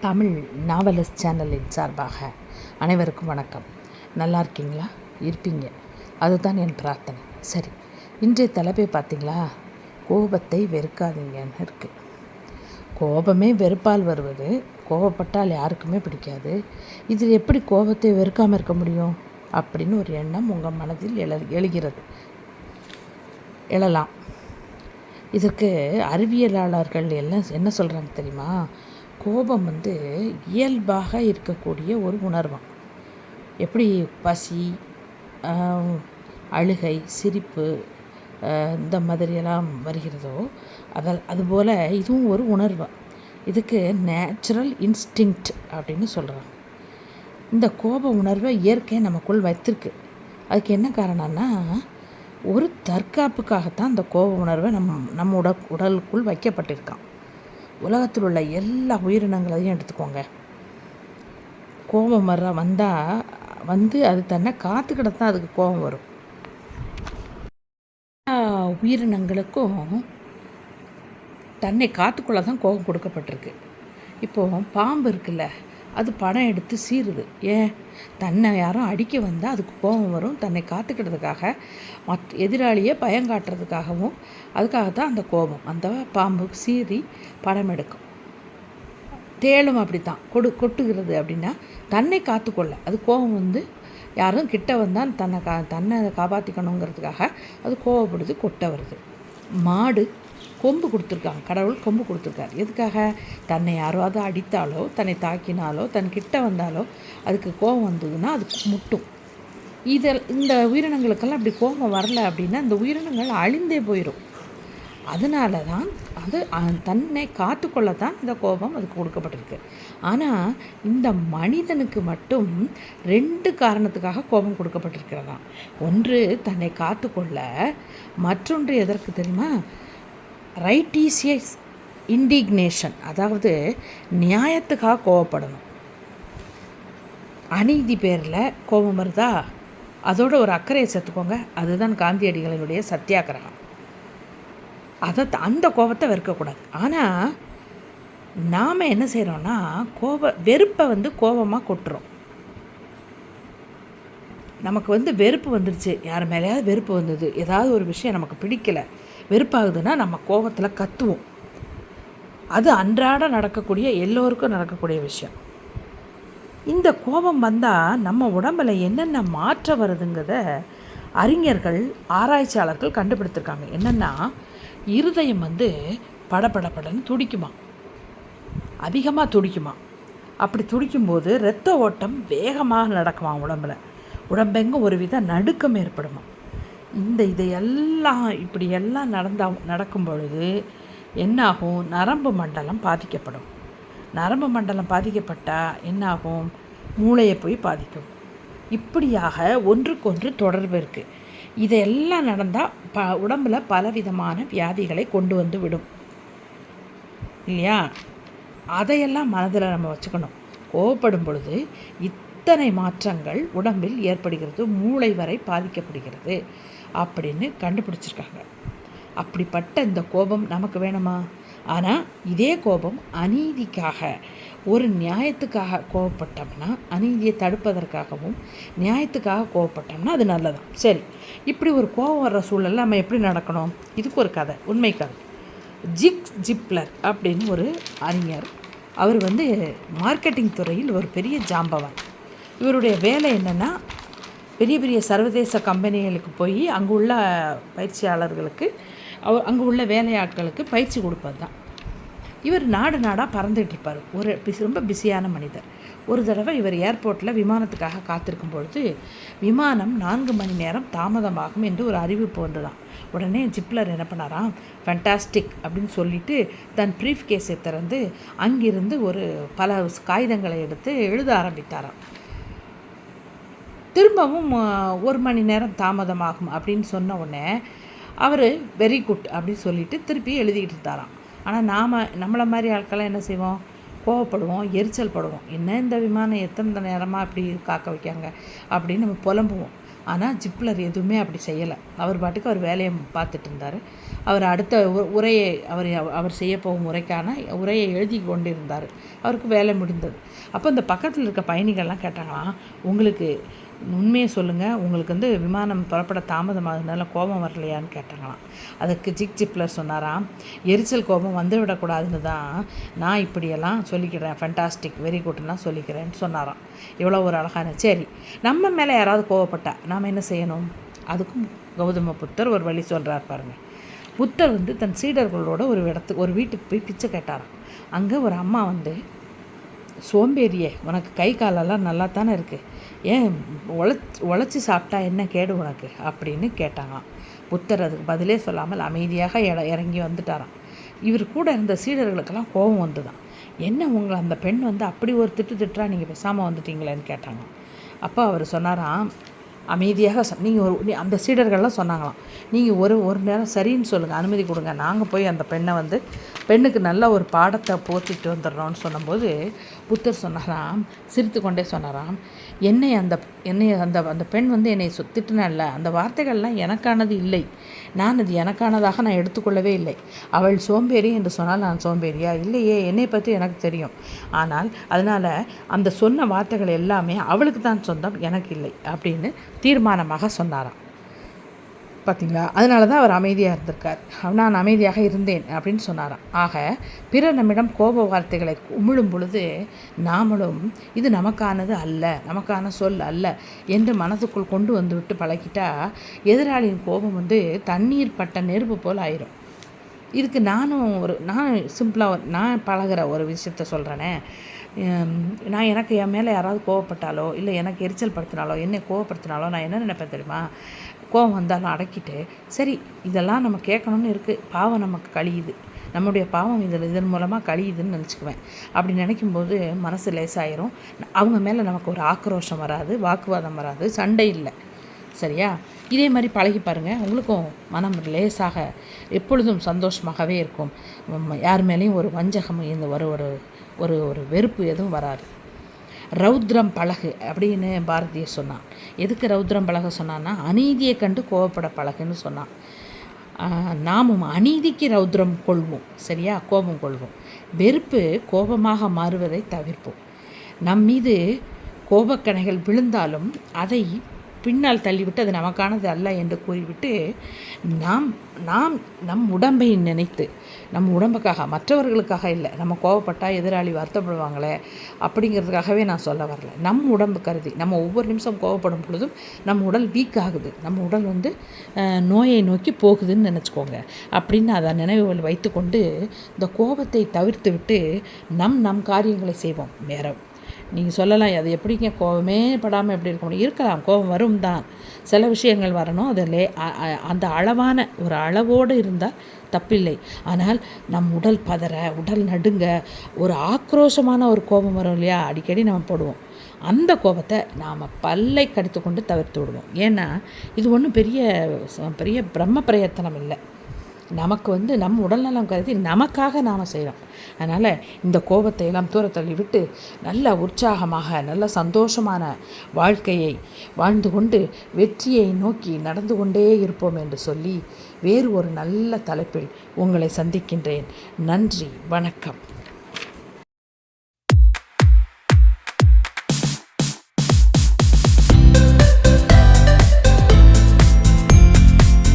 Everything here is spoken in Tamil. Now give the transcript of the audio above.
தமிழ் நாவலஸ் சேனலின் சார்பாக அனைவருக்கும் வணக்கம். நல்லா இருக்கீங்களா? இருப்பீங்க. அதுதான் என் பிரார்த்தனை. சரி இன்றைய தலைப்பை பார்த்தீங்களா? கோபத்தை வெறுக்காதீங்கன்னு இருக்குது கோபமே வெறுப்பால் வருவது. கோபப்பட்டால் யாருக்குமே பிடிக்காது. இதில் எப்படி கோபத்தை வெறுக்காமல் இருக்க முடியும்? அப்படின்னு ஒரு எண்ணம் உங்கள் மனதில் எழ எழுகிறது. எழலாம். இதற்கு அறிவியலாளர்கள் எல்லாம் என்ன சொல்கிறாங்க தெரியுமா? கோபம் வந்து இயல்பாக இருக்கக்கூடிய ஒரு உணர்வான் எப்படி? பசி அழுகை சிரிப்பு இந்த மாதிரியெல்லாம் வருகிறதோ அதில் அதுபோல் இதுவும் ஒரு உணர்வு. இதுக்கு நேச்சுரல் இன்ஸ்டிங்க்ட் அப்படின்னு சொல்கிறாங்க இந்த கோப உணர்வை இயற்கை நமக்குள் வைத்திருக்கு. அதுக்கு என்ன காரணம்னா ஒரு தற்காப்புக்காகத்தான் அந்த கோப உணர்வை நம் நம்ம உட உடலுக்குள் வைக்கப்பட்டிருக்கான். உலகத்தில் உள்ள எல்லா உயிரினங்களையும் எடுத்துக்கோங்க. கோபம் வர வந்தால் வந்து அது தன்னை காத்துக்கிட தான் அதுக்கு கோபம் வரும். எல்லா உயிரினங்களுக்கும் தன்னை காத்துக்குள்ளே தான் கோபம் கொடுக்கப்பட்டிருக்கு. இப்போது பாம்பு இருக்குல்ல அது படம் எடுத்து சீருது. ஏன்? தன்னை யாரும் அடிக்க வந்தால் அதுக்கு கோபம் வரும். தன்னை காத்துக்கிறதுக்காக மத் எதிராளியை பயங்காட்டுறதுக்காகவும் அதுக்காக தான் அந்த கோபம். அந்த பாம்புக்கு சீறி படம் எடுக்கும். தேளும் அப்படி தான் கொடு கொட்டுகிறது அப்படின்னா தன்னை காத்துக்கொள்ள. அது கோபம் வந்து யாரும் கிட்ட வந்தால் தன்னை கா தன்னை காப்பாற்றிக்கணுங்கிறதுக்காக அது கோவப்படுது கொட்ட வருது. மாடு கொம்பு கொடுத்துருக்காங்க. கடவுள் கொம்பு கொடுத்துருக்காரு. எதுக்காக? தன்னை யாராவது அடித்தாலோ தன்னை தாக்கினாலோ தன் கிட்ட வந்தாலோ அதுக்கு கோபம் வந்ததுன்னா அது முட்டும். இதில் இந்த உயிரினங்களுக்கெல்லாம் அப்படி கோபம் வரல அப்படின்னா இந்த உயிரினங்கள் அழிந்தே போயிடும் அதனால தான் அது தன்னை காத்துக்கொள்ள தான் இந்த கோபம் அதுக்கு கொடுக்கப்பட்டிருக்கு. ஆனால் இந்த மனிதனுக்கு மட்டும் ரெண்டு காரணத்துக்காக கோபம் கொடுக்கப்பட்டிருக்கிறதாம். ஒன்று தன்னை காத்துக்கொள்ள மற்றொன்று எதற்கு தெரியுமா? ரைட்டீசியஸ் இண்டிக்னேஷன் அதாவது நியாயத்துக்காக கோவப்படணும். அநீதி பேரில் கோபம் வருதா? அதோட ஒரு அக்கறையை சேர்த்துக்கோங்க. அதுதான் காந்தியடிகளினுடைய சத்தியாகிரகம். அதை த- அந்த கோபத்தை வெறுக்கக்கூடாது. ஆனால் நாம் என்ன செய்கிறோன்னா கோப வெறுப்பை வந்து கோபமாக கொட்டுறோம். நமக்கு வந்து வெறுப்பு வந்துருச்சு. யார் மேலேயாவது வெறுப்பு வந்தது. ஏதாவது ஒரு விஷயம் நமக்கு பிடிக்கல. வெறுப்பாகுதுன்னா நம்ம கோபத்தில் கத்துவோம். அது அன்றாட நடக்கக்கூடிய எல்லோருக்கும் நடக்கக்கூடிய விஷயம். இந்த கோபம் வந்தால் நம்ம உடம்பில் என்னென்ன மாற்றம் வருதுங்கிறத அறிஞர்கள் ஆராய்ச்சியாளர்கள் கண்டுபிடித்திருக்காங்க. என்னென்னா இருதயம் வந்து படபடபடன்னு துடிக்குமா? அதிகமாக துடிக்குமா? அப்படி துடிக்கும்போது இரத்த ஓட்டம் வேகமாக நடக்குமா உடம்புல? உடம்பெங்கும் ஒரு வித நடுக்கம் ஏற்படுமா? இந்த இதையெல்லாம் இப்படி எல்லாம் நடந்தா நடக்கும் பொழுது என்னாகும்? நரம்பு மண்டலம் பாதிக்கப்படும். நரம்பு மண்டலம் பாதிக்கப்பட்டால் என்னாகும்? மூளையை போய் பாதிக்கும். இப்படியாக ஒன்றுக்கொன்று தொடர்பு இருக்குது இதையெல்லாம் நடந்தால் ப உடம்புல பலவிதமான வியாதிகளை கொண்டு வந்து விடும். இல்லையா? அதையெல்லாம் மனதில் நம்ம வச்சுக்கணும். கோவப்படும் பொழுது இத்தனை மாற்றங்கள் உடம்பில் ஏற்படுகிறது மூளை வரை பாதிக்கப்படுகிறது. அப்படின்னு கண்டுபிடிச்சிருக்காங்க. அப்படிப்பட்ட இந்த கோபம் நமக்கு வேணுமா? ஆனால் இதே கோபம் அநீதிக்காக ஒரு நியாயத்துக்காக கோவப்பட்டோம்னா அநீதியை தடுப்பதற்காகவும் நியாயத்துக்காக கோவப்பட்டோம்னா அது நல்லதான் சரி இப்படி ஒரு கோபம் வர்ற சூழலில் நம்ம எப்படி நடக்கணும்? இதுக்கு ஒரு கதை உண்மை கதை. ஜிக் ஜிப்லர் அப்படின்னு ஒரு அறிஞர் அவர் வந்து மார்க்கெட்டிங் துறையில் ஒரு பெரிய ஜாம்பவான். இவருடைய வேலை என்னென்னா பெரிய பெரிய சர்வதேச கம்பெனிகளுக்கு போய் அங்கே உள்ள பயிற்சியாளர்களுக்கு அவ அங்கே உள்ள வேலையாட்களுக்கு பயிற்சி கொடுப்பது தான். இவர் நாடு நாடாக பறந்துட்டு இருப்பார். ஒரு பிஸ் ரொம்ப பிஸியான மனிதர். ஒரு தடவை இவர் ஏர்போர்ட்டில் விமானத்துக்காக காத்திருக்கும் பொழுது விமானம் நான்கு மணி நேரம் தாமதமாகும் என்று ஒரு அறிவிப்பு வந்துதான் உடனே ஜிப்லர் என்ன பண்ணாராம் ஃபண்டாஸ்டிக் அப்படின்னு சொல்லிட்டு தன் ப்ரீஃப் கேஸை திறந்து அங்கிருந்து ஒரு பல காகிதங்களை எடுத்து எழுத ஆரம்பித்தாராம். திரும்பவும் ஒரு மணி நேரம் தாமதமாகும் அப்படின்னு சொன்ன உடனே அவர் வெரி குட் அப்படின்னு சொல்லிட்டு திருப்பி எழுதிக்கிட்டு இருந்தாராம். ஆனால் நாம் நம்மளை மாதிரி ஆட்கள்லாம் என்ன செய்வோம்? கோவப்படுவோம் எரிச்சல் படுவோம். என்ன இந்த விமானம் எத்தனை நேரமாக இப்படி காக்க வைக்காங்க? அப்படின்னு நம்ம புலம்புவோம். ஆனால் ஜிப்லர் எதுவுமே அப்படி செய்யலை. அவர் பாட்டுக்கு அவர் வேலையை பார்த்துட்டு இருந்தார். அவர் அடுத்த உ- உரையை அவர் அவர் செய்ய போகும் உரைக்கான உரையை எழுதி கொண்டிருந்தார். அவருக்கு வேலை முடிந்தது. அப்போ இந்த பக்கத்தில் இருக்க பயணிகள்லாம் கேட்டாங்களாம் உங்களுக்கு உண்மையை சொல்லுங்கள் உங்களுக்கு வந்து விமானம் புறப்பட தாமதமாகிறதுனால கோபம் வரலையான்னு கேட்டாங்களாம். அதுக்கு ஜிக் ஜிப்லர் சொன்னாராம் எரிச்சல் கோபம் வந்து விடக்கூடாதுன்னு தான் நான் இப்படியெல்லாம் சொல்லிக்கிறேன். ஃபண்டாஸ்டிக் வெரி குட்னா சொல்லிக்கிறேன்னு சொன்னாராம். இவ்வளோ ஒரு அழகான சரி நம்ம மேலே யாராவது கோவப்பட்டா நாம் என்ன செய்யணும்? அதுக்கும் கௌதம புத்தர் ஒரு வழி சொல்கிறார் பாருங்கள் புத்தர் வந்து தன் சீடர்களோட ஒரு இடத்துக்கு ஒரு வீட்டுக்கு போய் பிச்சை கேட்டாராம். அங்கே ஒரு அம்மா வந்து சோம்பேறியே உனக்கு கை காலெல்லாம் நல்லா தானே இருக்குது ஏன் உழைச்சி உழைச்சி சாப்பிட்டா என்ன கேடு உனக்கு? அப்படின்னு கேட்டாங்களாம். புத்தர் அதுக்கு பதிலே சொல்லாமல் அமைதியாக இட இறங்கி வந்துட்டாராம். இவர் கூட இருந்த சீடர்களுக்கெல்லாம் கோபம் வந்துதான் என்ன உங்களை அந்த பெண் வந்து அப்படி ஒரு திட்டு திட்டுறா நீங்கள் பேசாமல் வந்துட்டீங்களேன்னு கேட்டாங்க அப்போ அவர் சொன்னாராம் அமைதியாக சொ நீங்கள் ஒரு நீ- அந்த சீடர்கள்லாம் சொன்னாங்களாம். நீங்கள் ஒரு ஒரு நேரம் சரின்னு சொல்லுங்கள் அனுமதி கொடுங்க. நாங்கள் போய் அந்த பெண்ணை வந்து பெண்ணுக்கு நல்ல ஒரு பாடத்தை போத்திட்டு வந்துடுறோம்னு சொன்னபோது புத்தர் சொன்னாராம் சிரித்து கொண்டே சொன்னாராம் என்னை அந்த என்னை அந்த அந்த பெண் வந்து என்னை சுத்திட்டுனல்ல அந்த வார்த்தைகள்லாம் எனக்கானது இல்லை. நான் அது எனக்கானதாக நான் எடுத்துக்கொள்ளவே இல்லை. அவள் சோம்பேறி என்று சொன்னால் நான் சோம்பேறியா? இல்லையே என்னை பற்றி எனக்கு தெரியும். ஆனால் அதனால் அந்த சொன்ன வார்த்தைகள் எல்லாமே அவளுக்கு தான் சொந்தம் எனக்கு இல்லை அப்படின்னு தீர்மானமாக சொன்னாராம். பார்த்தீங்களா அதனால தான் அவர் அமைதியாக இருந்திருக்கார். நான் அமைதியாக இருந்தேன் அப்படின்னு சொன்னாராம். ஆக பிறர் நம்மிடம் கோப வார்த்தைகளை உமிழும் பொழுது நாமளும் இது நமக்கானது அல்ல நமக்கான சொல் அல்ல என்று மனதுக்குள் கொண்டு வந்துவிட்டு பழகிட்டா எதிராளியின் கோபம் வந்து தண்ணீர் பட்ட நெருப்பு போல் ஆயிரும். இதுக்கு நானும் ஒரு நான் சிம்பிளாக நான் பழகுற ஒரு விஷயத்த சொல்கிறேனே நான் எனக்கு என் மேலே யாராவது கோவப்பட்டாலோ இல்லை எனக்கு எரிச்சல் படுத்தினாலோ என்னை கோவப்படுத்தினாலோ நான் என்ன நினைப்பேன் தெரியுமா? கோவம் வந்தாலும் அடக்கிட்டு சரி இதெல்லாம் நம்ம கேட்கணும்னு இருக்குது பாவம் நமக்கு கழியுது. நம்முடைய பாவம் இதில் இதன் மூலமாக கழியுதுன்னு நினச்சிக்குவேன். அப்படி நினைக்கும்போது மனசு லேசாயிரும். அவங்க மேலே நமக்கு ஒரு ஆக்ரோஷம் வராது வாக்குவாதம் வராது சண்டை இல்லை. சரியா? இதே மாதிரி பழகி பாருங்கள் உங்களுக்கும் மனம் லேசாக எப்பொழுதும் சந்தோஷமாகவே இருக்கும். யார் மேலேயும் ஒரு வஞ்சகம் இந்த ஒரு ஒரு ஒரு ஒரு வெறுப்பு எதுவும் வராது. ரௌத்ரம் பழகு அப்படின்னு பாரதியை சொன்னான். எதுக்கு ரௌத்ரம் பழக சொன்னான்னா அநீதியை கண்டு கோவப்பட பழகுன்னு சொன்னான். நாமும் அநீதிக்கு ரௌத்ரம் கொள்வோம் சரியா? கோபம் கொள்வோம். வெறுப்பு கோபமாக மாறுவதை தவிர்ப்போம். நம் மீது கோபக்கணைகள் விழுந்தாலும் அதை பின்னால் தள்ளிவிட்டு அது நமக்கானது அல்ல என்று கூறிவிட்டு நாம் நாம் நம் உடம்பை நினைத்து நம் உடம்புக்காக மற்றவர்களுக்காக இல்லை நம்ம கோவப்பட்டால் எதிராளி வருத்தப்படுவாங்களே அப்படிங்கிறதுக்காகவே நான் சொல்ல வரல. நம் உடம்பு கருதி நம்ம ஒவ்வொரு நிமிஷம் கோவப்படும் பொழுதும் நம் உடல் வீக் ஆகுது. நம்ம உடல் வந்து நோயை நோக்கி போகுதுன்னு நினச்சிக்கோங்க. அப்படின்னு அதை நினைவுகள் வைத்துக்கொண்டு இந்த கோபத்தை தவிர்த்து விட்டு நம் நம் காரியங்களை செய்வோம். வேறு நீங்கள் சொல்லலாம் அது எப்படிங்க? கோபமே படாமல் எப்படி இருக்க முடியும்? இருக்கலாம் கோபம் வரும் தான். சில விஷயங்கள் வரணும் அது லே அந்த அளவான ஒரு அளவோடு இருந்தால் தப்பில்லை. ஆனால் நம் உடல் பதற உடல் நடுங்க ஒரு ஆக்ரோஷமான ஒரு கோபம் வரும் இல்லையா? அடிக்கடி நம்ம போடுவோம். அந்த கோபத்தை நாம் பல்லை கடித்து கொண்டு தவிர்த்து விடுவோம். ஏன்னா இது ஒன்றும் பெரிய பெரிய பிரம்ம பிரயத்தனம் இல்லை. நமக்கு வந்து நம் உடல்நலம் கருதி நமக்காக நாம் செய்கிறோம் அதனால் இந்த கோபத்தை எல்லாம் தூர விட்டு நல்ல உற்சாகமாக நல்ல சந்தோஷமான வாழ்க்கையை வாழ்ந்து கொண்டு வெற்றியை நோக்கி நடந்து கொண்டே இருப்போம் என்று சொல்லி வேறு ஒரு நல்ல தலைப்பில் உங்களை சந்திக்கின்றேன். நன்றி வணக்கம்.